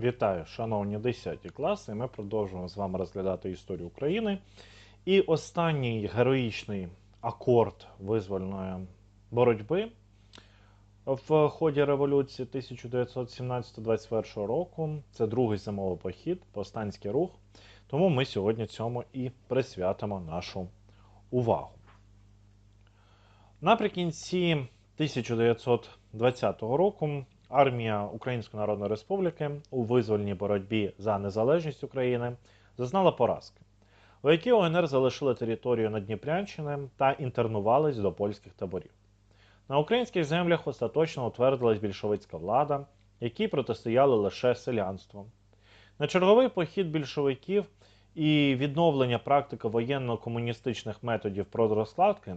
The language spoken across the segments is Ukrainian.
Вітаю, шановні 10 класи. Ми продовжуємо з вами розглядати історію України. І останній героїчний акорд визвольної боротьби в ході революції 1917-21 року це другий зимовий похід, повстанський рух. Тому ми сьогодні цьому і присвятимо нашу увагу. Наприкінці 1920 року армія Української Народної Республіки у визвольній боротьбі за незалежність України зазнала поразки. Вояки ОНР залишили територію Надніпрянщини та інтернувались до польських таборів. На українських землях остаточно утвердилась більшовицька влада, якій протистояли лише селянство. На черговий похід більшовиків і відновлення практики воєнно-комуністичних методів пророзкладки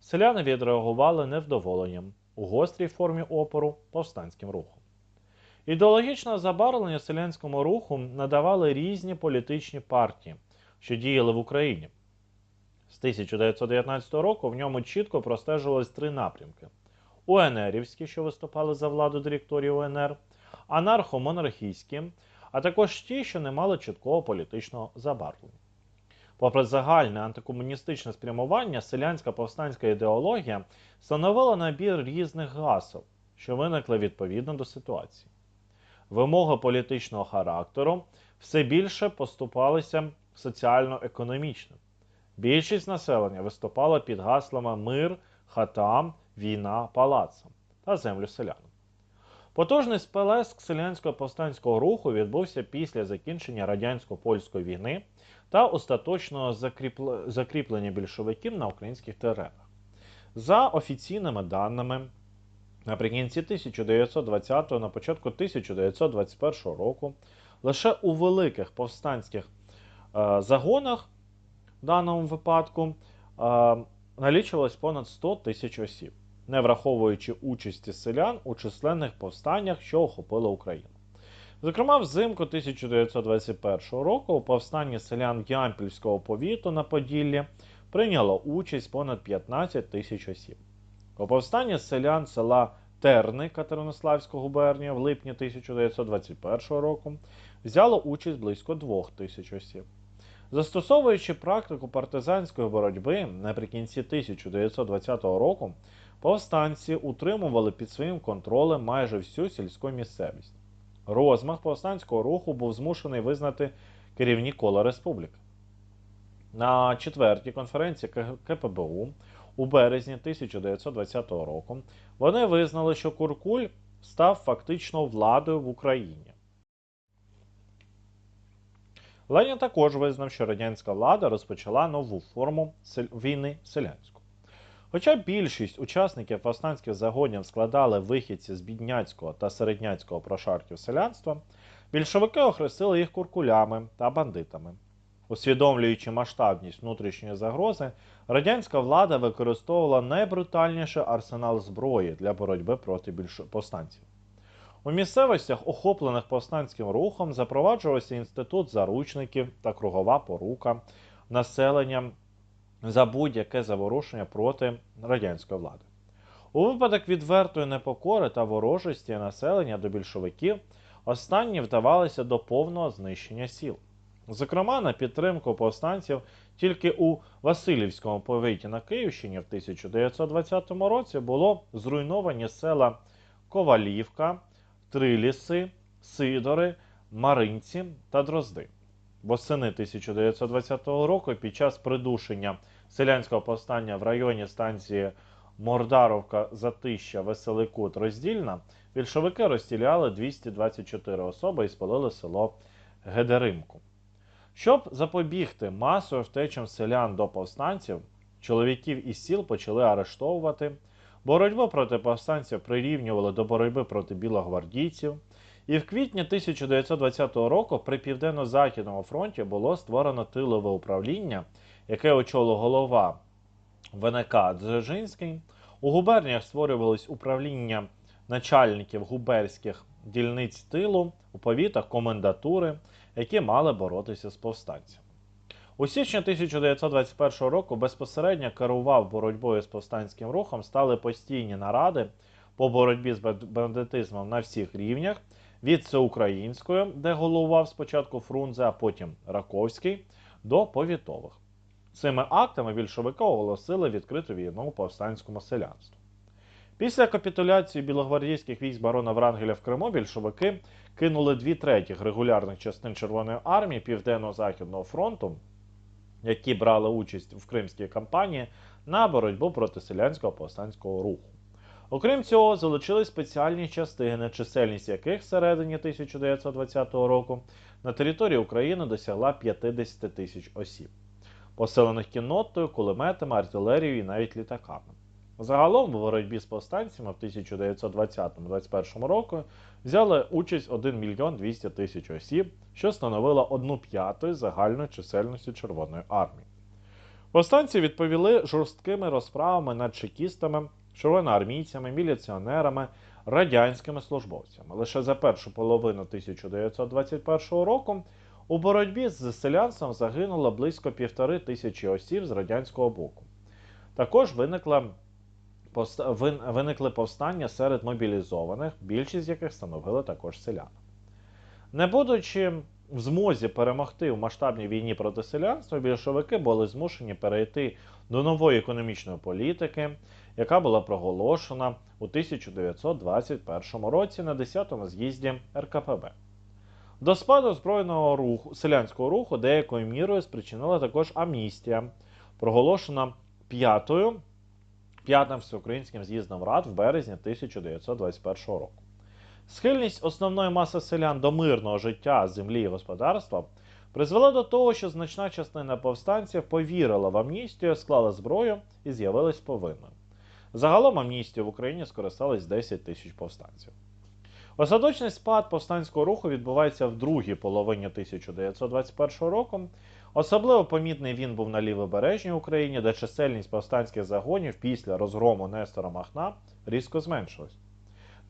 селяни відреагували невдоволенням у гострій формі опору повстанським рухом. Ідеологічне забарвлення селянському руху надавали різні політичні партії, що діяли в Україні. З 1919 року в ньому чітко простежувались три напрямки: УНРівські, що виступали за владу директорії УНР, анархо-монархійські, а також ті, що не мали чіткого політичного забарвлення. Попри загальне антикомуністичне спрямування, селянська повстанська ідеологія становила набір різних гасел, що виникли відповідно до ситуації. Вимоги політичного характеру все більше поступалися соціально-економічним. Більшість населення виступала під гаслами мир, хатам, війна, палацам та землю селянам. Потужний сплеск селянського повстанського руху відбувся після закінчення радянсько-польської війни та остаточного закріплення більшовиків на українських теренах. За офіційними даними, наприкінці 1920-го, на початку 1921 року, лише у великих повстанських е, загонах, в даному випадку, е, налічувалось понад 100 тисяч осіб, не враховуючи участі селян у численних повстаннях, що охопили Україну. Зокрема, взимку 1921 року у повстанні селян Ямпільського повіту на Поділлі прийняло участь понад 15 тисяч осіб. У повстанні селян села Терни Катеринославської губернії в липні 1921 року взяло участь близько 2 тисяч осіб. Застосовуючи практику партизанської боротьби наприкінці 1920 року, повстанці утримували під своїм контролем майже всю сільську місцевість. Розмах повстанського руху був змушений визнати керівні кола республіки. На четвертій конференції КПБУ у березні 1920 року вони визнали, що Куркуль став фактично владою в Україні. Ленін також визнав, що радянська влада розпочала нову форму війни селянську. Хоча більшість учасників повстанських загонів складали вихідці з бідняцького та середняцького прошарків селянства, більшовики охрестили їх куркулями та бандитами. Усвідомлюючи масштабність внутрішньої загрози, радянська влада використовувала найбрутальніший арсенал зброї для боротьби проти повстанців. У місцевостях, охоплених повстанським рухом, запроваджувався інститут заручників та кругова порука населенням за будь-яке заворушення проти радянської влади. У випадок відвертої непокори та ворожості населення до більшовиків останні вдавалися до повного знищення сіл. Зокрема, на підтримку повстанців тільки у Васильівському повіті на Київщині в 1920 році було зруйновані села Ковалівка, Триліси, Сидори, Маринці та Дрозди. Восени 1920 року під час придушення селянського повстання в районі станції Мордаровка, Затища, Веселикут, Роздільна більшовики розстріляли 224 особи і спалили село Гедеримку. Щоб запобігти масовим втечам селян до повстанців, чоловіків із сіл почали арештовувати. Боротьбу проти повстанців прирівнювали до боротьби проти білогвардійців. І в квітні 1920 року при південно-західному фронті було створено тилове управління, яке очолив голова ВНК Дзержинський. У губерніях створювались управління начальників губерських дільниць тилу, у повітах комендатури, які мали боротися з повстанцями. У січні 1921 року безпосередньо керував боротьбою з повстанським рухом, стали постійні наради по боротьбі з бандитизмом на всіх рівнях від всеукраїнської, де головував спочатку Фрунзе, а потім Раковський, до повітових. Цими актами більшовики оголосили відкриту війну повстанському селянству. Після капітуляції білогвардійських військ барона Врангеля в Криму більшовики кинули дві третіх регулярних частин Червоної армії Південно-Західного фронту, які брали участь в Кримській кампанії, на боротьбу проти селянського повстанського руху. Окрім цього, залучили спеціальні частини, чисельність яких всередині 1920 року на території України досягла 50 тисяч осіб, поселених кіннотою, кулеметами, артилерією і навіть літаками. Загалом у боротьбі з повстанцями в 1920-21 року взяли участь 1 мільйон 200 тисяч осіб, що становило одну п'яту загальної чисельності Червоної армії. Повстанці відповіли жорсткими розправами над чекістами, червоноармійцями, міліціонерами, радянськими службовцями. Лише за першу половину 1921 року у боротьбі з селянством загинуло близько півтори тисячі осіб з радянського боку. Також виникла виникли повстання серед мобілізованих, більшість яких становили також селяни. Не будучи в змозі перемогти в масштабній війні проти селянства, більшовики були змушені перейти до нової економічної політики, яка була проголошена у 1921 році на 10-му з'їзді РКПБ. До спаду збройного руху, селянського руху деякою мірою спричинила також амністія, проголошена п'ятою п'ятим всеукраїнським з'їздом рад в березні 1921 року. Схильність основної маси селян до мирного життя, землі і господарства призвела до того, що значна частина повстанців повірила в амністію, склала зброю і з'явилась повинною. Загалом амністію в Україні скористались 10 тисяч повстанців. Остаточний спад повстанського руху відбувається в другій половині 1921 року. Особливо помітний він був на лівобережній Україні, де чисельність повстанських загонів після розгрому Нестора Махна різко зменшилась.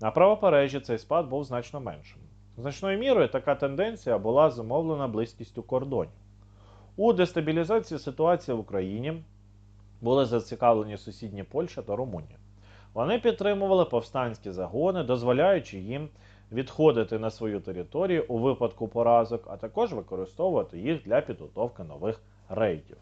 На правобережжі цей спад був значно меншим. Значною мірою така тенденція була зумовлена близькістю кордонів. У дестабілізації ситуації в Україні були зацікавлені сусідні Польща та Румунія. Вони підтримували повстанські загони, дозволяючи їм відходити на свою територію у випадку поразок, а також використовувати їх для підготовки нових рейдів.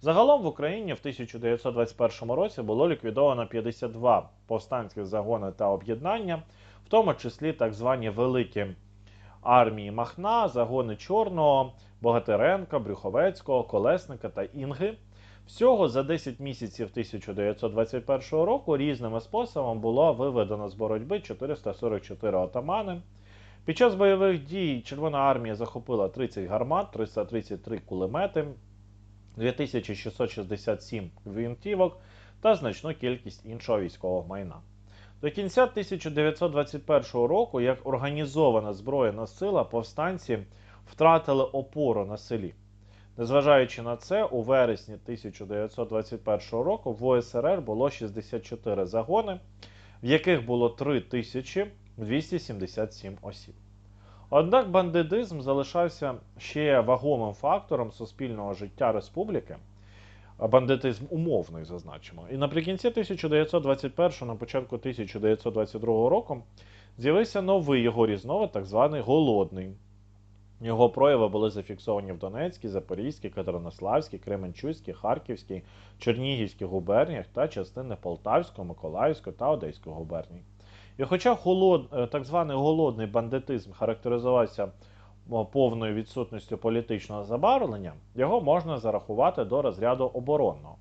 Загалом в Україні в 1921 році було ліквідовано 52 повстанських загони та об'єднання, в тому числі так звані великі армії Махна, загони Чорного, Богатиренка, Брюховецького, Колесника та Інги. Всього за 10 місяців 1921 року різними способами було виведено з боротьби 444 отамани. Під час бойових дій Червона армія захопила 30 гармат, 333 кулемети, 2667 гвинтівок та значну кількість іншого військового майна. До кінця 1921 року, як організована збройна сила, повстанці втратили опору на селі. Незважаючи на це, у вересні 1921 року в ОСРР було 64 загони, в яких було 3277 осіб. Однак бандитизм залишався ще вагомим фактором суспільного життя республіки, бандитизм умовний, зазначимо. І наприкінці 1921 на початку 1922 року з'явився новий його різновид, так званий голодний. Його прояви були зафіксовані в Донецькій, Запорізькій, Катеринославській, Кременчуцькій, Харківській, Чернігівській губерніях та частини Полтавської, Миколаївської та Одеської губерній. І хоча голод, е, так званий голодний бандитизм характеризувався повною відсутністю політичного забарвлення, його можна зарахувати до розряду оборонного.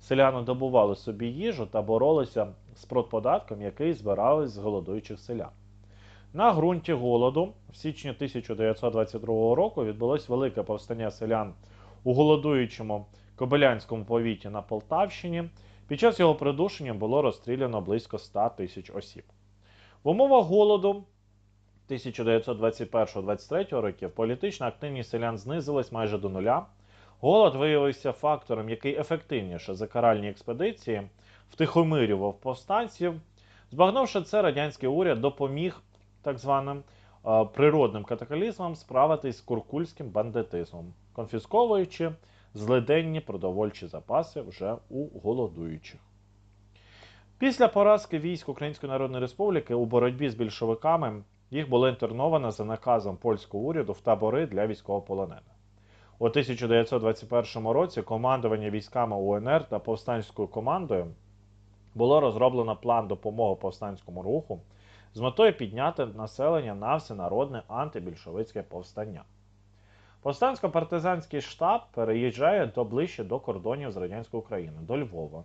Селяни добували собі їжу та боролися з продподатком, який збирали з голодуючих селян. На ґрунті голоду в січні 1922 року відбулось велике повстання селян у голодуючому Кобилянському повіті на Полтавщині. Під час його придушення було розстріляно близько 100 тисяч осіб. В умовах голоду 1921-23 років політична активність селян знизилась майже до нуля. Голод виявився фактором, який ефективніше за каральні експедиції втихомирював повстанців. Збагнувши це, радянський уряд допоміг так званим е, природним катаклізмам справитись з куркульським бандитизмом, конфісковуючи злиденні продовольчі запаси вже у голодуючих. Після поразки військ Української Народної Республіки у боротьбі з більшовиками їх було інтерновано за наказом польського уряду в табори для військовополонених. У 1921 році командування військами УНР та повстанською командою було розроблено план допомоги повстанському руху з метою підняти населення на всенародне антибільшовицьке повстання. Повстансько-партизанський штаб переїжджає до ближче до кордонів з радянською Україною, до Львова,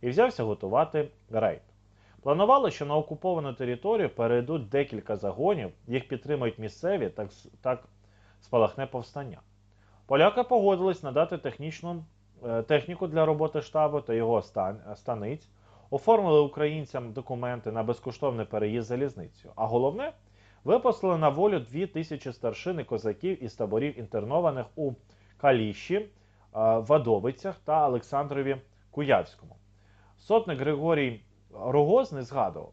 і взявся готувати рейд. Планували, що на окуповану територію перейдуть декілька загонів, їх підтримують місцеві, так, так спалахне повстання. Поляки погодились надати технічну е, техніку для роботи штабу та його стан, станиць, оформили українцям документи на безкоштовний переїзд залізницею. А головне, випустили на волю дві тисячі старшин і козаків із таборів інтернованих у Каліші, е, Вадовицях та Олександрові Куявському. Сотник Григорій Рогоз не згадував.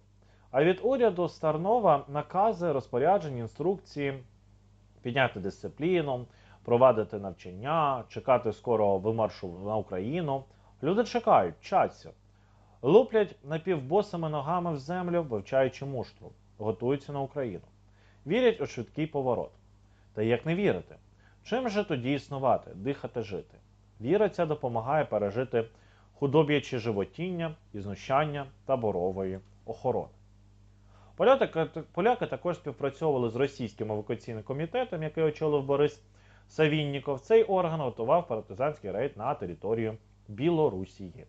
А від уряду Старнова накази, розпорядження, інструкції підняти дисципліну, провадити навчання, чекати скорого вимаршу на Україну. Люди чекають, вчаться. Луплять напівбосими ногами в землю, вивчаючи муштру, готуються на Україну. Вірять у швидкий поворот. Та як не вірити? Чим же тоді існувати, дихати, жити? Віра ця допомагає пережити худоб'яче животіння і знущання таборової охорони. Поляки також співпрацьовували з російським евакуаційним комітетом, який очолив Борис Савінніков. Цей орган готував партизанський рейд на територію Білорусії.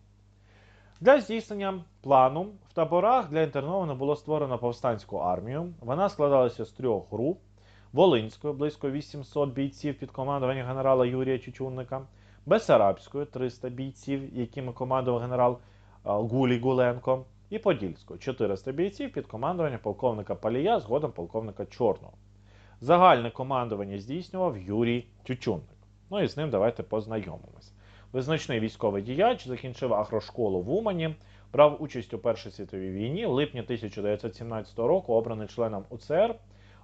Для здійснення плану в таборах для інтернованих було створено повстанську армію. Вона складалася з трьох груп: Волинської близько 800 бійців під командуванням генерала Юрія Чечунника, Бесарабської 300 бійців, якими командував генерал Гулій Гуленко, і Подільської 400 бійців під командуванням полковника Палія, згодом полковника Чорного. Загальне командування здійснював Юрій Тютюнник. Ну і з ним давайте познайомимось. Визначний військовий діяч закінчив агрошколу в Умані, брав участь у Першій світовій війні. В липні 1917 року обраний членом УЦР.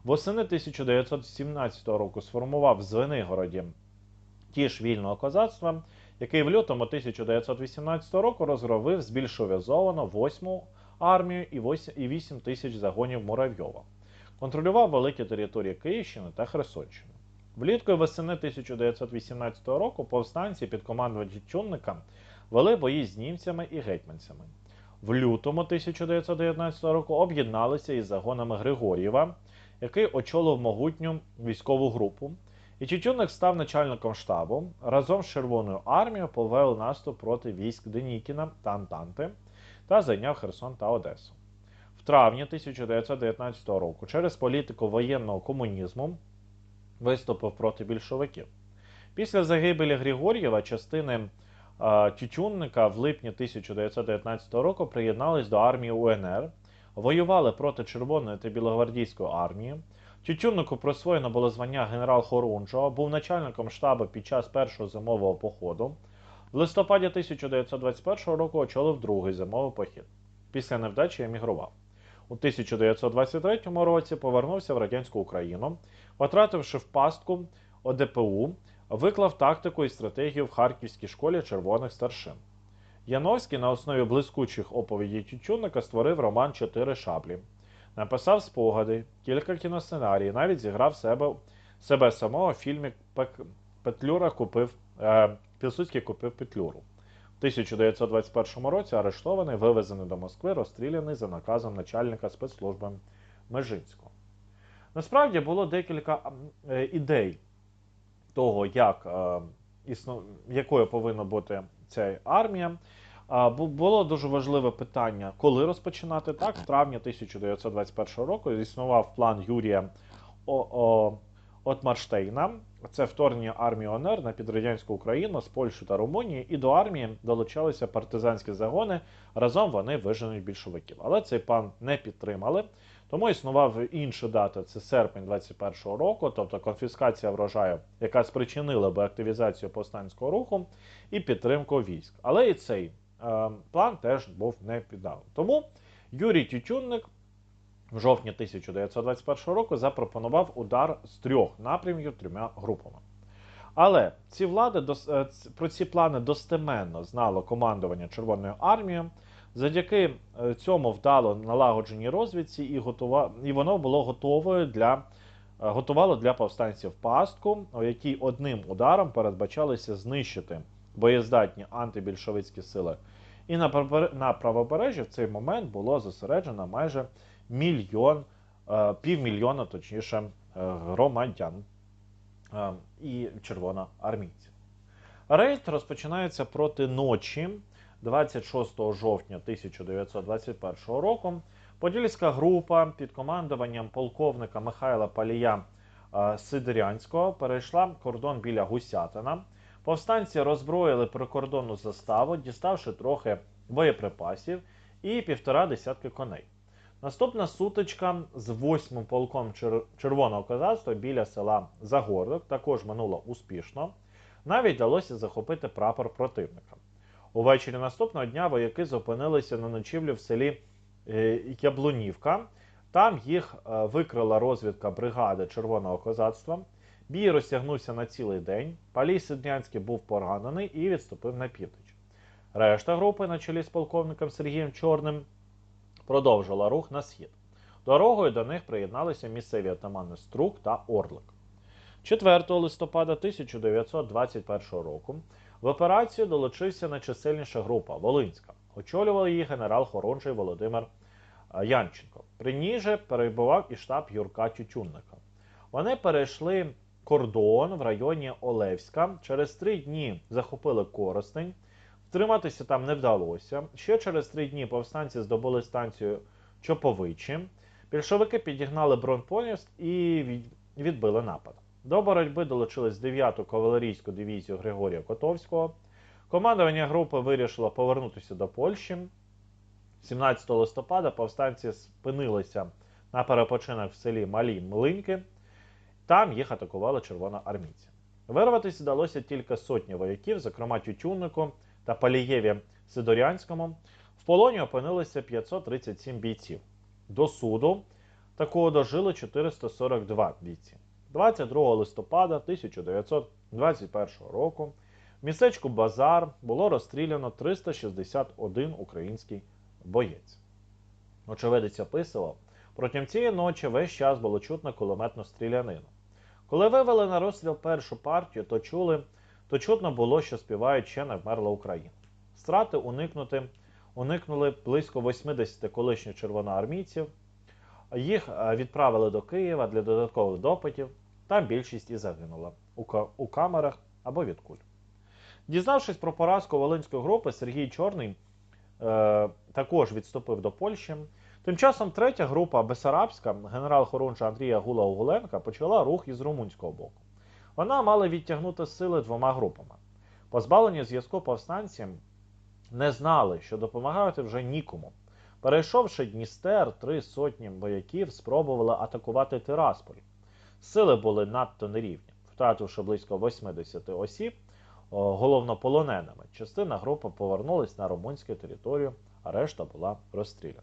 Восени 1917 року сформував в Звенигороді тіж вільного козацтва, який в лютому 1918 року розгровив збільшовізовано 8 армію і 8 тисяч загонів Муравйова. Контролював великі території Київщини та Херсонщини. Влітку і восени 1918 року повстанці під командуванням Чунника вели бої з німцями і гетьманцями. В лютому 1919 року об'єдналися із загонами Григор'єва, який очолив могутню військову групу. І Чечунник став начальником штабу. Разом з Червоною армією повели наступ проти військ Денікіна та Антанти та зайняв Херсон та Одесу. В травні 1919 року через політику воєнного комунізму виступив проти більшовиків. Після загибелі Григор'єва частини Тютюнника в липні 1919 року приєднались до армії УНР, воювали проти Червоної та Білогвардійської армії. Тютюннику присвоєно було звання генерал Хорунжого, був начальником штабу під час першого зимового походу. В листопаді 1921 року очолив другий зимовий похід. Після невдачі емігрував. У 1923 році повернувся в радянську Україну, потративши в пастку ОДПУ, виклав тактику і стратегію в Харківській школі червоних старшин. Яновський на основі блискучих оповідей Тютюнника створив роман Чотири шаблі, написав спогади, кілька кіносценарій, навіть зіграв себе себе самого в фільмі Петлюра купив е, Пілсудський купив Петлюру. В 1921 році арештований, вивезений до Москви, розстріляний за наказом начальника спецслужби Межинського. Насправді було декілька е, ідей того, як, е, якою повинна бути ця армія. Було дуже важливе питання, коли розпочинати. Так, в травні 1921 року існував план Юрія Отмарштейна. Це вторгнення армії ОНР на підрадянську Україну з Польщі та Румунії, і до армії долучалися партизанські загони. Разом вони виженуть більшовиків. Але цей план не підтримали. Тому існував інша дата, це серпень 21-го року, тобто конфіскація врожаю, яка спричинила би активізацію повстанського руху і підтримку військ. Але і цей е, план теж був не піддав. Тому Юрій Тютюнник в жовтні 1921 року запропонував удар з трьох напрямків трьома групами. Але ці влади про ці плани достеменно знало командування Червоною армією. Завдяки е, цьому вдало налагодженій розвідці, і, готова... і воно було готовою для е, готувало для повстанців пастку, у якій одним ударом передбачалося знищити боєздатні антибільшовицькі сили. І на на правобережжі в цей момент було зосереджено майже мільйон, е, півмільйона, точніше, громадян і червоноармійців. Рейд розпочинається проти ночі 26 жовтня 1921 року. Подільська група під командуванням полковника Михайла Палія е, Сидорянського перейшла кордон біля Гусятина. Повстанці роззброїли прикордонну заставу, діставши трохи боєприпасів і півтора десятки коней. Наступна сутичка з восьмим полком червоного козацтва біля села Загородок також минула успішно. Навіть вдалося захопити прапор противника. Увечері наступного дня вояки зупинилися на ночівлю в селі е, Яблунівка. Там їх е, викрила розвідка бригади Червоного козацтва. Бій розтягнувся на цілий день. Палій Сиднянський був поранений і відступив на північ. Решта групи, на чолі з полковником Сергієм Чорним, продовжила рух на схід. Дорогою до них приєдналися місцеві атамани Струк та Орлик. 4 листопада 1921 року в операцію долучився найчисельніша група Волинська. Очолював її генерал Хоронжий Володимир е, Янченко. При ній же перебував і штаб Юрка Тютюнника. Вони перейшли кордон в районі Олевська. Через три дні захопили Коростень. Втриматися там не вдалося. Ще через три дні повстанці здобули станцію Чоповичі. Більшовики підігнали бронепоїзд і відбили напад. До боротьби долучились 9-ту кавалерійську дивізію Григорія Котовського. Командування групи вирішило повернутися до Польщі. 17 листопада повстанці спинилися на перепочинок в селі Малі Млинки. Там їх атакували червоноармійці. Вирватися вдалося тільки сотні вояків, зокрема Тютюннику та Палієві Сидорянському. В полоні опинилися 537 бійців. До суду такого дожили 442 бійці. 22 листопада 1921 року в містечку Базар було розстріляно 361 український боєць. Очевидець описував, протягом цієї ночі весь час було чутно кулеметну стрілянину. Коли вивели на розстріл першу партію, то чули, то чутно було, що співають ще не вмерла Україна. Страти уникнути, уникнули близько 80 колишніх червоноармійців. Їх е, відправили до Києва для додаткових допитів. Там більшість і загинула у, камерах або від куль. Дізнавшись про поразку Волинської групи, Сергій Чорний е, також відступив до Польщі. Тим часом третя група Бесарабська, генерал Хорунжа Андрія Гула Угуленка, почала рух із румунського боку. Вона мала відтягнути сили двома групами. Позбавлені зв'язку повстанці не знали, що допомагати вже нікому. Перейшовши Дністер, три сотні вояків спробували атакувати Тирасполь. Сили були надто нерівні, втративши близько 80 осіб, головнополоненими. Частина групи повернулась на румунську територію, а решта була розстріляна.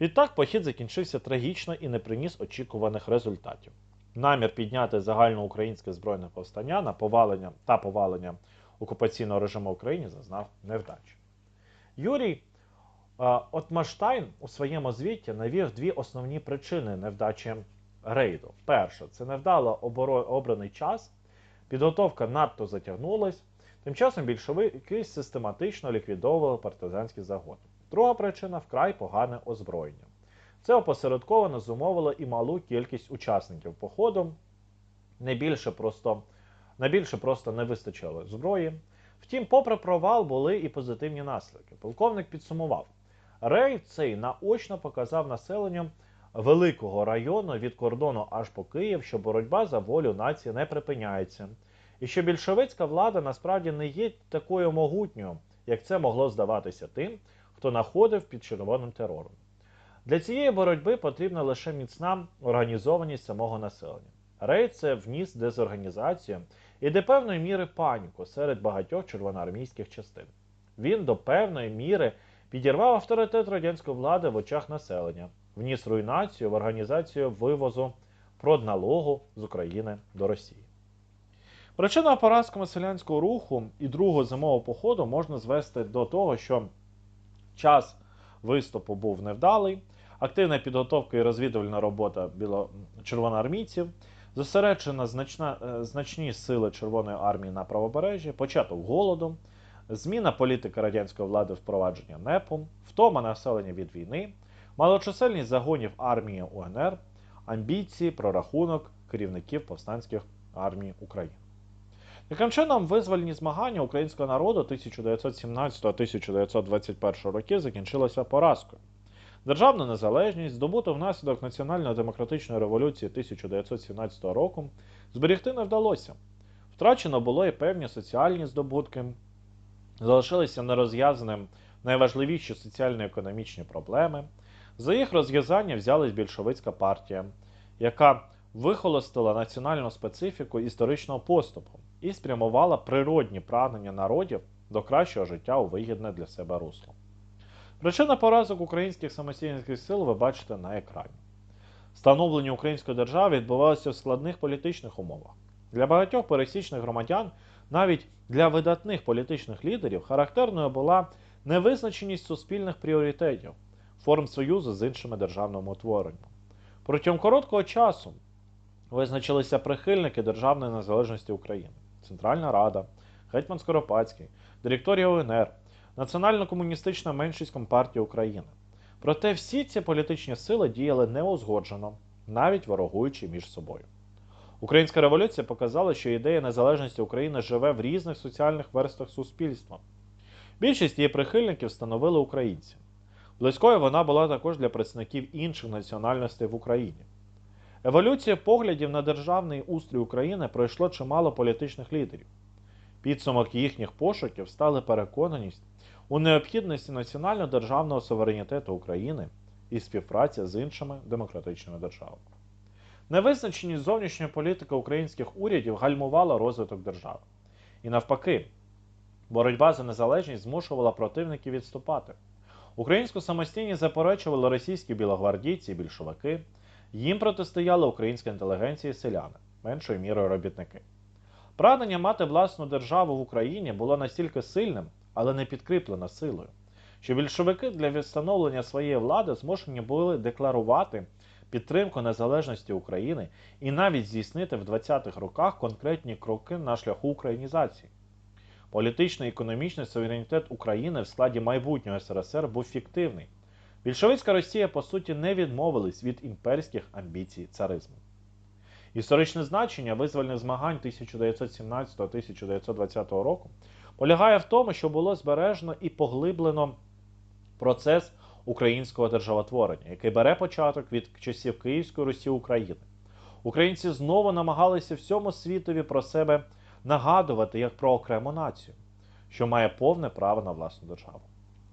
Відтак похід закінчився трагічно і не приніс очікуваних результатів. Намір підняти загальноукраїнське збройне повстання на повалення та повалення окупаційного режиму в Україні зазнав невдачі. Юрій Отмаштайн у своєму звіті навів дві основні причини невдачі рейду. Перше, це невдало обраний час, підготовка надто затягнулась. Тим часом більшовики систематично ліквідовували партизанські загони. Друга причина вкрай погане озброєння. Це опосередковано зумовило і малу кількість учасників походу. Найбільше просто, найбільше просто не вистачило зброї. Втім, попри провал, були і позитивні наслідки. Полковник підсумував: рейд цей наочно показав населенню великого району від кордону аж по Київ, що боротьба за волю нації не припиняється, і що більшовицька влада насправді не є такою могутньою, як це могло здаватися тим, хто находив під червоним терором. Для цієї боротьби потрібна лише міцна організованість самого населення. Рейд це вніс дезорганізацію і до певної міри паніку серед багатьох червоноармійських частин. Він до певної міри підірвав авторитет радянської влади в очах населення, вніс руйнацію в організацію вивозу продналогу з України до Росії. Причина поразками селянського руху і другого зимового походу можна звести до того, що Час виступу був невдалий. Активна підготовка і розвідувальна робота біло... червоноармійців, зосереджена значна... е, значні сили Червоної армії на правобережжі, початок голоду, зміна політики радянської влади впровадження НЕПу, втома населення від війни, малочисельність загонів армії УНР, амбіції, прорахунок керівників повстанських армій України. Таким чином, визвольні змагання українського народу 1917-1921 років закінчилися поразкою. Державну незалежність, здобуту внаслідок національно-демократичної революції 1917 року, зберегти не вдалося. Втрачено було і певні соціальні здобутки, залишилися нерозв'язаним найважливіші соціально-економічні проблеми. За їх розв'язання взялась більшовицька партія, яка вихолостила національну специфіку історичного поступу і спрямувала природні прагнення народів до кращого життя у вигідне для себе русло. Причина поразок українських самостійних сил ви бачите на екрані. Становлення української держави відбувалося в складних політичних умовах. Для багатьох пересічних громадян, навіть для видатних політичних лідерів, характерною була невизначеність суспільних пріоритетів, форм союзу з іншими державними утвореннями. Протягом короткого часу визначилися прихильники державної незалежності України, Центральна Рада, Гетьман Скоропадський, директорія УНР, Національно-комуністична меншість Компартія України. Проте всі ці політичні сили діяли неузгоджено, навіть ворогуючи між собою. Українська революція показала, що ідея незалежності України живе в різних соціальних верствах суспільства. Більшість її прихильників становили українці. Близькою вона була також для представників інших національностей в Україні. Еволюція поглядів на державний устрій України пройшло чимало політичних лідерів. Підсумок їхніх пошуків стали переконаність у необхідності національно-державного суверенітету України і співпраці з іншими демократичними державами. Невизначеність зовнішньої політики українських урядів гальмувала розвиток держави. І навпаки, боротьба за незалежність змушувала противників відступати. Українську самостійність заперечували російські білогвардійці і більшовики, їм протистояли українська інтелігенція і селяни, меншою мірою робітники. Прагнення мати власну державу в Україні було настільки сильним, але не підкріплено силою, що більшовики для відстановлення своєї влади змушені були декларувати підтримку незалежності України і навіть здійснити в 20-х роках конкретні кроки на шляху українізації. Політичний і економічний суверенітет України в складі майбутнього СРСР був фіктивний. Більшовицька Росія, по суті, не відмовилась від імперських амбіцій царизму. Історичне значення визвольних змагань 1917-1920 року полягає в тому, що було збережено і поглиблено процес українського державотворення, який бере початок від часів Київської Русі України. Українці знову намагалися всьому світові про себе нагадувати як про окрему націю, що має повне право на власну державу.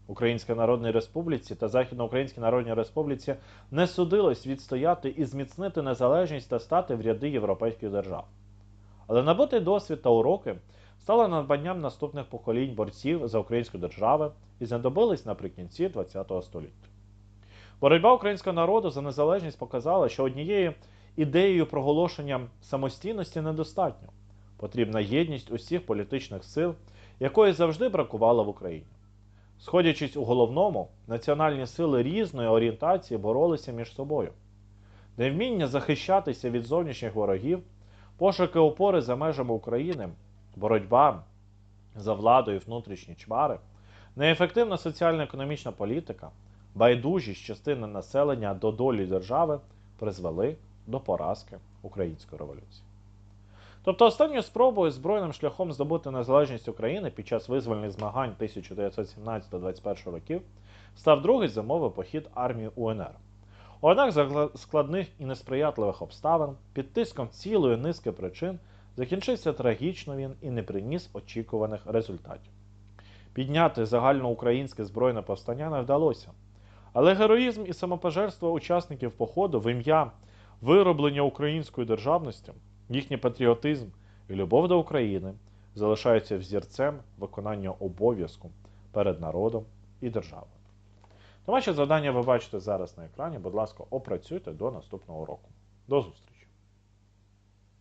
Українській Народній Республіці та Західноукраїнській Народній Республіці не судилось відстояти і зміцнити незалежність та стати в ряди європейських держав. Але набутий досвід та уроки стали надбанням наступних поколінь борців за українську державу і знадобились наприкінці ХХ століття. Боротьба українського народу за незалежність показала, що однією ідеєю проголошення самостійності недостатньо. Потрібна єдність усіх політичних сил, якої завжди бракувало в Україні. Сходячись у головному, національні сили різної орієнтації боролися між собою. Невміння захищатися від зовнішніх ворогів, пошуки опори за межами України, боротьба за владою внутрішні чвари, неефективна соціально-економічна політика, байдужість частини населення до долі держави призвели до поразки української революції. Тобто останньою спробою збройним шляхом здобути незалежність України під час визвольних змагань 1917-21 років став другий зимовий похід армії УНР. Однак за складних і несприятливих обставин, під тиском цілої низки причин, закінчився трагічно він і не приніс очікуваних результатів. Підняти загальноукраїнське збройне повстання не вдалося. Але героїзм і самопожертва учасників походу в ім'я вироблення української державності Їхній патріотизм і любов до України залишаються взірцем виконання обов'язку перед народом і державою. Домашнє завдання ви бачите зараз на екрані. Будь ласка, опрацюйте до наступного року. До зустрічі!